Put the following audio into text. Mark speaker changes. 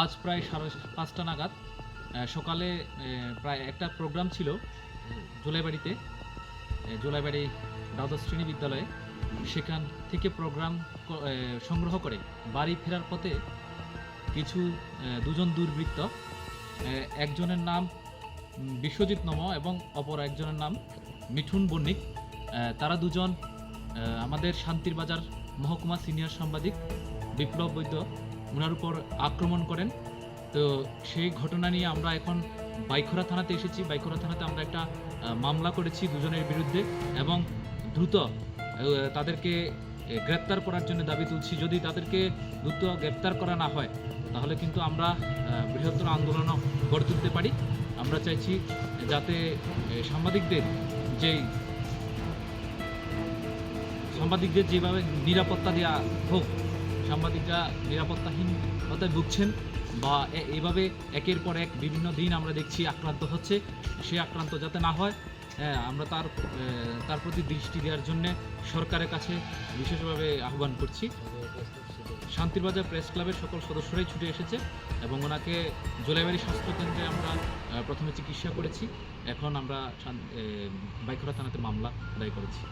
Speaker 1: আজ প্রায় সাড়ে পাঁচটা নাগাদ সকালে প্রায় একটা প্রোগ্রাম ছিল জুলাইবাড়িতে জুলাইবাড়ি দ্বাদশ শ্রেণি বিদ্যালয়ে। সেখান থেকে প্রোগ্রাম সংগ্রহ করে। বাড়ি ফেরার পথে কিছু দুজন দুর্বৃত্ত একজনের নাম বিশ্বজিৎ নম এবং অপর একজনের নাম মিঠুন বণিক। তারা দুজন আমাদের শান্তির বাজার মহকুমা সিনিয়র সাংবাদিক বিপ্লব বৈদ্য ওনার উপর আক্রমণ করেন। তো সেই ঘটনা নিয়ে আমরা এখন বাইখরা থানাতে এসেছি। বাইখরা থানাতে আমরা একটা মামলা করেছি দুজনের বিরুদ্ধে এবং দ্রুত তাদেরকে গ্রেপ্তার করার জন্য দাবি তুলছি। যদি তাদেরকে দ্রুত গ্রেপ্তার করা না হয়, তাহলে কিন্তু আমরা বৃহত্তর আন্দোলনও গড়ে তুলতে পারি। আমরা চাইছি যাতে সাংবাদিকদের যেই সাংবাদিকদের যেভাবে নিরাপত্তা দেওয়া হোক সাংবাদিকরা নিরাপত্তাহীনতায় ভুগছেন বা এভাবে একের পর এক বিভিন্ন দিন আমরা দেখছি আক্রান্ত হচ্ছে সে আক্রান্ত যাতে না হয় হ্যাঁ, আমরা তার তার প্রতি দৃষ্টি দেওয়ার জন্য সরকারের কাছে বিশেষভাবে আহ্বান করছি। শান্তিরবাজার প্রেস ক্লাবের সকল সদস্যরাই ছুটে এসেছে এবং ওনাকে জোলাইবাড়ি স্বাস্থ্যকেন্দ্রে আমরা প্রথমে চিকিৎসা করেছি। এখন আমরা বাইখরা থানাতে মামলা দায় করেছি।